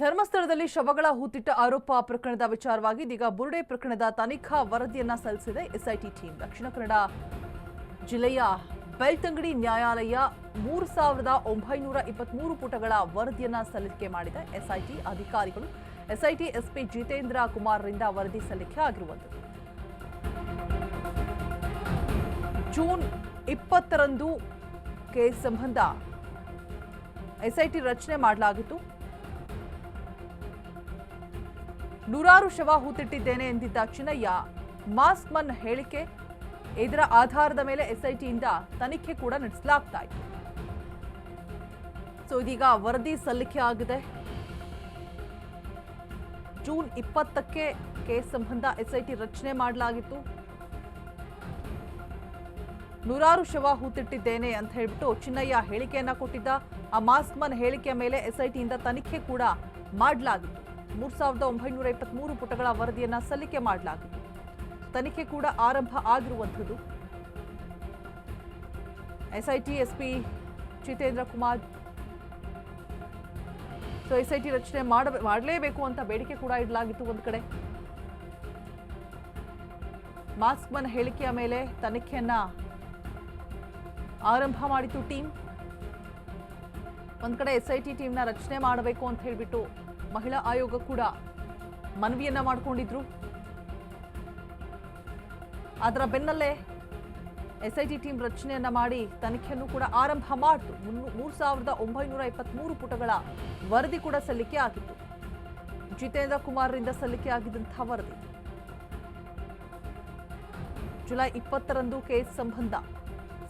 ಧರ್ಮಸ್ಥಳದಲ್ಲಿ ಶವಗಳ ಹೂತಿಟ್ಟ ಆರೋಪ ಪ್ರಕರಣದ ವಿಚಾರವಾಗಿ ಇದೀಗ ಬುರುಡೆ ಪ್ರಕರಣದ ತನಿಖಾ ವರದಿಯನ್ನ ಸಲ್ಲಿಸಿದೆ ಎಸ್ಐಟಿ ಟೀಮ್. ದಕ್ಷಿಣ ಕನ್ನಡ ಜಿಲ್ಲೆಯ ಬೆಳ್ತಂಗಡಿ ನ್ಯಾಯಾಲಯ ಮೂರು ಸಾವಿರದ ಒಂಬೈನೂರ ಇಪ್ಪತ್ಮೂರು ಪುಟಗಳ ವರದಿಯನ್ನ ಸಲ್ಲಿಕೆ ಮಾಡಿದೆ. ಎಸ್ಐಟಿ ಅಧಿಕಾರಿಗಳು, ಎಸ್ಐಟಿ ಎಸ್ಪಿ ಜಿತೇಂದ್ರ ಕುಮಾರ್ರಿಂದ ವರದಿ ಸಲ್ಲಿಕೆ ಆಗಿರುವಂಥದ್ದು. ಜೂನ್ ಇಪ್ಪತ್ತರಂದು ಕೇಸ್ ಸಂಬಂಧ ಎಸ್ಐಟಿ ರಚನೆ ಮಾಡಲಾಗಿತ್ತು. ನೂರಾರು ಶವ ಹೂತಿಟ್ಟಿದ್ದೇನೆ ಎಂದಿದ್ದ ಚಿನ್ನಯ್ಯ, ಮಾಸ್ಕ್ ಮನ್ ಹೇಳಿಕೆ ಇದರ ಆಧಾರದ ಮೇಲೆ ಎಸ್ಐಟಿಯಿಂದ ತನಿಖೆ ಕೂಡ ನಡೆಸಲಾಗ್ತಾ ಇತ್ತು ಸೊ ಇದೀಗ ವರದಿ ಸಲ್ಲಿಕೆ ಆಗಿದೆ. ಜೂನ್ ಇಪ್ಪತ್ತಕ್ಕೆ ಕೇಸ್ ಸಂಬಂಧ ಎಸ್ಐಟಿ ರಚನೆ ಮಾಡಲಾಗಿತ್ತು. ನೂರಾರು ಶವ ಹೂತಿಟ್ಟಿದ್ದೇನೆ ಅಂತ ಹೇಳ್ಬಿಟ್ಟು ಚಿನ್ನಯ್ಯ ಹೇಳಿಕೆಯನ್ನ ಕೊಟ್ಟಿದ್ದ. ಆ ಮಾಸ್ಕ್ ಮನ್ ಹೇಳಿಕೆಯ ಮೇಲೆ ಎಸ್ಐಟಿಯಿಂದ ತನಿಖೆ ಕೂಡ ಮಾಡಲಾಗಿತ್ತು. ಮೂರ್ ಸಾವಿರದ ಒಂಬೈನೂರ ಇಪ್ಪತ್ಮೂರು ಪುಟಗಳ ವರದಿಯನ್ನ ಸಲ್ಲಿಕೆ ಮಾಡಲಾಗಿತ್ತು ತನಿಖೆ ಕೂಡ ಆರಂಭ ಆಗಿರುವಂಥದ್ದು. SIT SP Jitendra Kumar so, SIT ರಚನೆ ಮಾಡ, ಮಾಡಲೇಬೇಕು ಅಂತ ಬೇಡಿಕೆ ಕೂಡ ಇಡಲಾಗಿತ್ತು ಒಂದು ಕಡೆ. ಮಾಸ್ಕ್ ಮನ್ ಹೇಳಿಕೆಯ ಮೇಲೆ ತನಿಖೆಯನ್ನ ಆರಂಭ ಮಾಡಿತು ಟೀಮ್. ಒಂದ್ ಕಡೆ ಎಸ್ಐಟಿ ಟೀಮ್ನ ರಚನೆ ಮಾಡಬೇಕು ಅಂತ ಹೇಳ್ಬಿಟ್ಟು ಮಹಿಳಾ ಆಯೋಗ ಕೂಡ ಮನವಿಯನ್ನ ಮಾಡಿಕೊಂಡಿದ್ರು. ಅದರ ಬೆನ್ನಲ್ಲೇ ಎಸ್ಐಟಿ ಟೀಮ್ ರಚನೆಯನ್ನ ಮಾಡಿ ತನಿಖೆಯನ್ನು ಕೂಡ ಆರಂಭ ಮಾಡಿತು. ಮೂರು ಸಾವಿರದ ಒಂಬೈನೂರ ಇಪ್ಪತ್ಮೂರು ಪುಟಗಳ ವರದಿ ಕೂಡ ಸಲ್ಲಿಕೆ ಆಗಿತ್ತು. ಜಿತೇಂದ್ರ ಕುಮಾರ್ರಿಂದ ಸಲ್ಲಿಕೆ ಆಗಿದ್ದಂತಹ ವರದಿ. ಜುಲೈ ಇಪ್ಪತ್ತರಂದು ಕೇಸ್ ಸಂಬಂಧ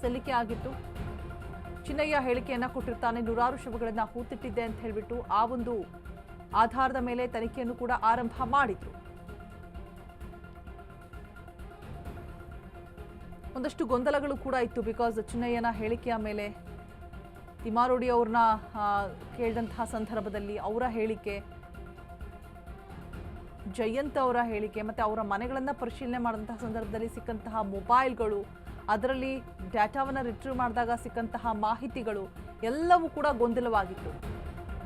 ಸಲ್ಲಿಕೆ ಆಗಿತ್ತು. ಚಿನ್ನಯ್ಯ ಹೇಳಿಕೆಯನ್ನ ಕೊಟ್ಟಿರ್ತಾನೆ, ನೂರಾರು ಶವಗಳನ್ನ ಹೂತಿಟ್ಟಿದ್ದೆ ಅಂತ ಹೇಳ್ಬಿಟ್ಟು ಆ ಒಂದು ಆಧಾರದ ಮೇಲೆ ತನಿಖೆಯನ್ನು ಕೂಡ ಆರಂಭ ಮಾಡಿದ್ರು. ಒಂದಷ್ಟು ಗೊಂದಲಗಳು ಕೂಡ ಇತ್ತು ಬಿಕಾಸ್ ಚಿನ್ನಯ್ಯನ ಹೇಳಿಕೆಯ ಮೇಲೆ ತಿಮಾರೋಡಿ ಅವ್ರನ್ನ ಕೇಳಿದಂತಹ ಸಂದರ್ಭದಲ್ಲಿ ಅವರ ಹೇಳಿಕೆ, ಜಯಂತ್ ಅವರ ಹೇಳಿಕೆ ಮತ್ತೆ ಅವರ ಮನೆಗಳನ್ನು ಪರಿಶೀಲನೆ ಮಾಡಿದಂತಹ ಸಂದರ್ಭದಲ್ಲಿ ಸಿಕ್ಕಂತಹ ಮೊಬೈಲ್ಗಳು, ಅದರಲ್ಲಿ ಡಾಟಾವನ್ನು ರಿಟ್ರೀವ್ ಮಾಡಿದಾಗ ಸಿಕ್ಕಂತಹ ಮಾಹಿತಿಗಳು ಎಲ್ಲವೂ ಕೂಡ ಗೊಂದಲವಾಗಿತ್ತು.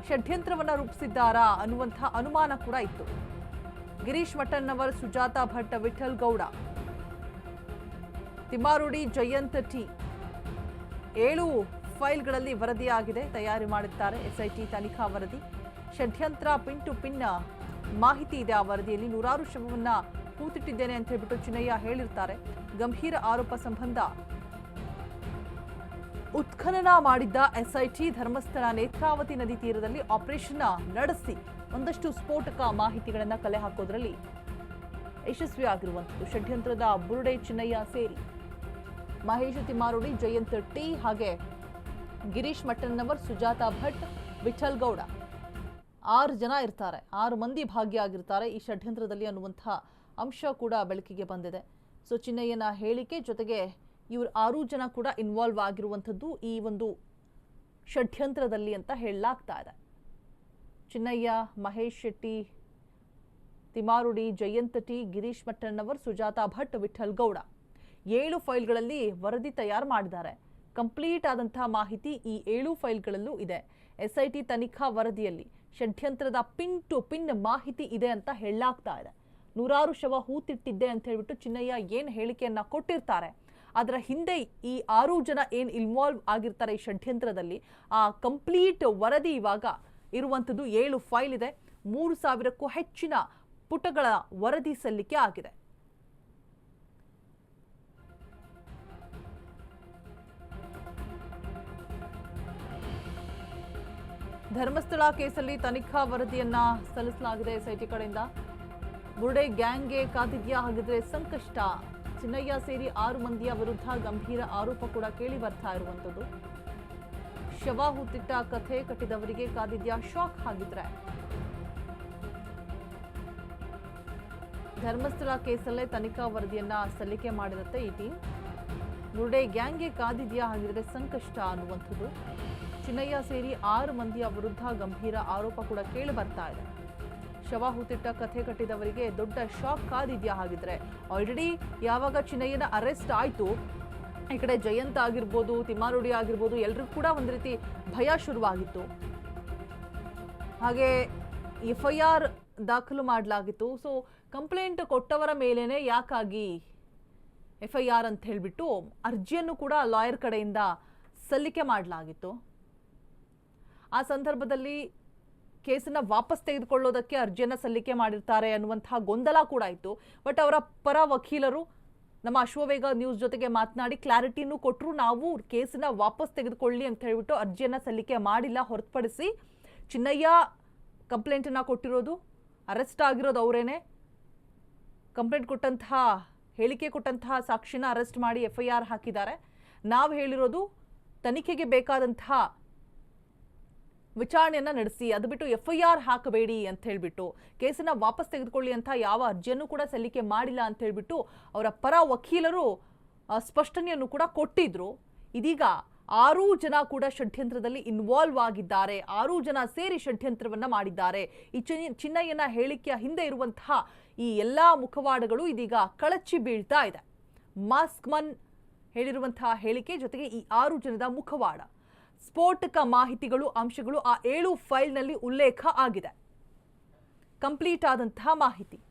ಷಡ್ಯಂತ್ರವನ್ನ ರೂಪಿಸಿದ್ದಾರಾ ಅನ್ನುವಂತಹ ಅನುಮಾನ ಕೂಡ ಇತ್ತು. ಗಿರೀಶ್ ಮಠಣ್ಣವರ್ ಸುಜಾತಾ ಭಟ್, ವಿಠಲ್ ಗೌಡ. ತಿಮ್ಮಾರುಡಿ, ಜಯಂತ್ ಟಿ. ಏಳು ಫೈಲ್ಗಳಲ್ಲಿ ವರದಿಯಾಗಿದೆ, ತಯಾರಿ ಮಾಡಿದ್ದಾರೆ ಎಸ್ಐಟಿ ತನಿಖಾ ವರದಿ. ಷಡ್ಯಂತ್ರ ಪಿನ್ ಟು ಪಿನ್ ಮಾಹಿತಿ ಇದೆ ಆ ವರದಿಯಲ್ಲಿ. ನೂರಾರು ಶವವನ್ನ ಕೂತಿಟ್ಟಿದ್ದೇನೆ ಅಂತ ಹೇಳ್ಬಿಟ್ಟು ಚಿನ್ನಯ್ಯ ಹೇಳಿರ್ತಾರೆ. ಗಂಭೀರ ಆರೋಪ ಸಂಬಂಧ ಉತ್ಖನನ ಮಾಡಿದ್ದ ಎಸ್ಐಟಿ ಧರ್ಮಸ್ಥಳ ನೇತ್ರಾವತಿ ನದಿ ತೀರದಲ್ಲಿ ಆಪರೇಷನ್ ನಡೆಸಿ ಒಂದಷ್ಟು ಸ್ಫೋಟಕ ಮಾಹಿತಿಗಳನ್ನು ಕಲೆ ಹಾಕೋದ್ರಲ್ಲಿ ಯಶಸ್ವಿಯಾಗಿರುವಂಥದ್ದು ಷಡ್ಯಂತ್ರದ ಬುರುಡೆ ಚಿನ್ನಯ್ಯ ಸೇರಿ. ಮಹೇಶ್ ತಿಮ್ಮಾರುಡಿ, ಜಯಂತ್ ಟಿ ಹಾಗೆ ಗಿರೀಶ್ ಮಟ್ಟಣ್ಣವರ್ ಸುಜಾತಾ ಭಟ್, ವಿಠಲ್ ಗೌಡ. ಆರು ಜನ ಇರ್ತಾರೆ. ಆರು ಮಂದಿ ಭಾಗಿಯಾಗಿರ್ತಾರೆ ಈ ಷಡ್ಯಂತ್ರದಲ್ಲಿ ಅನ್ನುವಂಥ ಅಂಶ ಕೂಡ ಬೆಳಕಿಗೆ ಬಂದಿದೆ. ಸೊ ಚಿನ್ನಯ್ಯನ ಹೇಳಿಕೆ ಜೊತೆಗೆ ಇವರು ಆರು ಜನ ಕೂಡ ಇನ್ವಾಲ್ವ್ ಆಗಿರುವಂಥದ್ದು ಈ ಒಂದು ಷಡ್ಯಂತ್ರದಲ್ಲಿ ಅಂತ ಹೇಳಲಾಗ್ತಾ ಇದೆ. ಚಿನ್ನಯ್ಯ, ಮಹೇಶ್ ಶೆಟ್ಟಿ, ತಿಮಾರುಡಿ, ಜಯಂತ ಟಿ, ಗಿರೀಶ್ ಮಟ್ಟಣ್ಣವರ್, ಸುಜಾತಾ ಭಟ್, ವಿಠಲ್ ಗೌಡ ಏಳು ಫೈಲ್ಗಳಲ್ಲಿ ವರದಿ ತಯಾರು ಮಾಡಿದ್ದಾರೆ. ಕಂಪ್ಲೀಟ್ ಆದಂತಹ ಮಾಹಿತಿ ಈ ಏಳು ಫೈಲ್ಗಳಲ್ಲೂ ಇದೆ. ಎಸ್ಐಟಿ ತನಿಖಾ ವರದಿಯಲ್ಲಿ ಷಡ್ಯಂತ್ರದ ಪಿನ್ ಟು ಪಿನ್ ಮಾಹಿತಿ ಇದೆ ಅಂತ ಹೇಳಲಾಗ್ತಾ ಇದೆ. ನೂರಾರು ಶವ ಹೂತಿಟ್ಟಿದ್ದೆ ಅಂತ ಹೇಳ್ಬಿಟ್ಟು ಚಿನ್ನಯ್ಯ ಏನು ಹೇಳಿಕೆಯನ್ನು ಕೊಟ್ಟಿರ್ತಾರೆ? ಅದರ ಹಿಂದೆ ಈ ಆರು ಜನ ಏನು ಇನ್ವಾಲ್ವ್ ಆಗಿರ್ತಾರೆ ಈ ಷಡ್ಯಂತ್ರದಲ್ಲಿ, ಆ ಕಂಪ್ಲೀಟ್ ವರದಿ ಇವಾಗ ಇರುವಂಥದ್ದು ಏಳು ಫೈಲ್ ಇದೆ. ಮೂರು ಸಾವಿರಕ್ಕೂ ಹೆಚ್ಚಿನ ಪುಟಗಳ ವರದಿ ಸಲ್ಲಿಕೆ ಆಗಿದೆ. ಧರ್ಮಸ್ಥಳ ಕೇಸಲ್ಲಿ ತನಿಖಾ ವರದಿಯನ್ನ ಸಲ್ಲಿಸಲಾಗಿದೆ ಎಸ್ಐಟಿ ಕಡೆಯಿಂದ. ಬುರ್ಡೆ ಗ್ಯಾಂಗ್ಗೆ ಕಾದಿದ್ಯಾ ಹಾಗಿದ್ರೆ ಸಂಕಷ್ಟ. ಚಿನ್ನಯ್ಯ ಸೇರಿ ಆರು ಮಂದಿಯ ವಿರುದ್ಧ ಗಂಭೀರ ಆರೋಪ ಕೂಡ ಕೇಳಿ ಬರ್ತಾ ಇರುವಂಥದ್ದು. ಶವ ಹುತ್ತಿಟ್ಟ ಕಥೆ ಕಟ್ಟಿದವರಿಗೆ ಕಾದಿದ್ಯಾ ಶಾಕ್ ಆಗಿದ್ರೆ ಧರ್ಮಸ್ಥಳ ಕೇಸಲ್ಲೇ ತನಿಖಾ ವರದಿಯನ್ನ ಸಲ್ಲಿಕೆ ಮಾಡಿರುತ್ತೆ ಈ ಟೀಮ್. ಮುರುಡೆ ಗ್ಯಾಂಗ್ಗೆ ಕಾದಿದ್ಯಾ ಹಾಗಿದ್ರೆ ಸಂಕಷ್ಟ ಅನ್ನುವಂಥದ್ದು. ಚಿನ್ನಯ್ಯ ಸೇರಿ ಆರು ಮಂದಿಯ ವಿರುದ್ಧ ಗಂಭೀರ ಆರೋಪ ಕೂಡ ಕೇಳಿ ಬರ್ತಾ ಇದೆ. ಶವ ಹೂತಿಟ್ಟ ಕಥೆ ಕಟ್ಟಿದವರಿಗೆ ದೊಡ್ಡ ಶಾಕ್ ಕಾದಿದ್ಯಾ ಹಾಗಿದ್ರೆ. ಆಲ್ರೆಡಿ ಯಾವಾಗ ಚಿನ್ನಯ್ಯನ ಅರೆಸ್ಟ್ ಆಯಿತು, ಈ ಕಡೆ ಜಯಂತ್ ಆಗಿರ್ಬೋದು ತಿಮ್ಮಾರುಡಿ ಆಗಿರ್ಬೋದು, ಎಲ್ರಿಗೂ ಕೂಡ ಒಂದು ರೀತಿ ಭಯ ಶುರುವಾಗಿತ್ತು. ಹಾಗೆ ಎಫ್ ಐ ಆರ್ ದಾಖಲು ಮಾಡಲಾಗಿತ್ತು. ಸೊ ಕಂಪ್ಲೇಂಟ್ ಕೊಟ್ಟವರ ಮೇಲೇನೆ ಯಾಕಾಗಿ ಎಫ್ ಐ ಆರ್ ಅಂತ ಹೇಳಿಬಿಟ್ಟು ಅರ್ಜಿಯನ್ನು ಕೂಡ ಲಾಯರ್ ಕಡೆಯಿಂದ ಸಲ್ಲಿಕೆ ಮಾಡಲಾಗಿತ್ತು. ಆ ಸಂದರ್ಭದಲ್ಲಿ ಕೇಸನ್ನ ವಾಪಸ್ ತೆಗೆದುಕೊಳ್ಳೋದಕ್ಕೆ ಅರ್ಜಿಯನ್ನು ಸಲ್ಲಿಕೆ ಮಾಡಿರ್ತಾರೆ ಅನ್ನುವಂತಹ ಗೊಂದಲ ಕೂಡ ಇತ್ತು. ಬಟ್ ಅವರ ಪರ ವಕೀಲರು ನಮ್ಮ ಅಶ್ವವೇಗ ನ್ಯೂಸ್ ಜೊತೆಗೆ ಮಾತನಾಡಿ ಕ್ಲಾರಿಟಿನೂ ಕೊಟ್ಟರು ನಾವು ಕೇಸನ್ನ ವಾಪಸ್ ತೆಗೆದುಕೊಳ್ಳಿ ಅಂತ ಹೇಳಿಬಿಟ್ಟು ಅರ್ಜಿಯನ್ನು ಸಲ್ಲಿಕೆ ಮಾಡಿಲ್ಲ, ಹೊರತುಪಡಿಸಿ ಚಿನ್ನಯ್ಯ ಕಂಪ್ಲೇಂಟನ್ನು ಕೊಟ್ಟಿರೋದು ಅರೆಸ್ಟ್ ಆಗಿರೋದು ಅವರೇನೆ. ಕಂಪ್ಲೇಂಟ್ ಕೊಟ್ಟಂತಹ ಹೇಳಿಕೆ ಕೊಟ್ಟಂತಹ ಸಾಕ್ಷಿನ ಅರೆಸ್ಟ್ ಮಾಡಿ ಎಫ್ ಐ ಆರ್ ಹಾಕಿದ್ದಾರೆ. ನಾವು ಹೇಳಿರೋದು ತನಿಖೆಗೆ ಬೇಕಾದಂತಹ ವಿಚಾರಣೆಯನ್ನ ನಡೆಸಿ, ಅದು ಬಿಟ್ಟು ಎಫ್ ಐ ಆರ್ ಹಾಕಬೇಡಿ ಅಂತ ಹೇಳಿಬಿಟ್ಟು, ಕೇಸನ್ನ ವಾಪಸ್ ತೆಗೆದುಕೊಳ್ಳಿ ಅಂತ ಯಾವ ಅರ್ಜಿಯನ್ನು ಕೂಡ ಸಲ್ಲಿಕೆ ಮಾಡಿಲ್ಲ ಅಂತ ಹೇಳ್ಬಿಟ್ಟು, ಅವರ ಪರ ವಕೀಲರು ಸ್ಪಷ್ಟನೆಯನ್ನು ಕೂಡ ಕೊಟ್ಟಿದ್ರು. ಇದೀಗ ಆರೂ ಜನ ಕೂಡ ಷಡ್ಯಂತ್ರದಲ್ಲಿ ಇನ್ವಾಲ್ವ್ ಆಗಿದ್ದಾರೆ. ಆರೂ ಜನ ಸೇರಿ ಷಡ್ಯಂತ್ರವನ್ನ ಮಾಡಿದ್ದಾರೆ. ಈ ಚಿನ್ನ- ಚಿನ್ನಯ್ಯನ ಹೇಳಿಕೆಯ ಹಿಂದೆ ಇರುವಂತಹ ಈ ಎಲ್ಲಾ ಮುಖವಾಡಗಳು ಇದೀಗ ಕಳಚಿ ಬೀಳ್ತಾ ಇದೆ. ಮಾಸ್ಕ್ ಮನ್ ಹೇಳಿರುವಂತಹ ಹೇಳಿಕೆ ಜೊತೆಗೆ ಈ ಆರು ಜನದ ಮುಖವಾಡ. ಸ್ಫೋಟಕ ಮಾಹಿತಿಗಳು ಅಂಶಗಳು ಆ ಏಳು ಫೈಲ್ನಲ್ಲಿ ಉಲ್ಲೇಖ ಆಗಿದೆ. ಕಂಪ್ಲೀಟ್ ಆದಂತಹ ಮಾಹಿತಿ.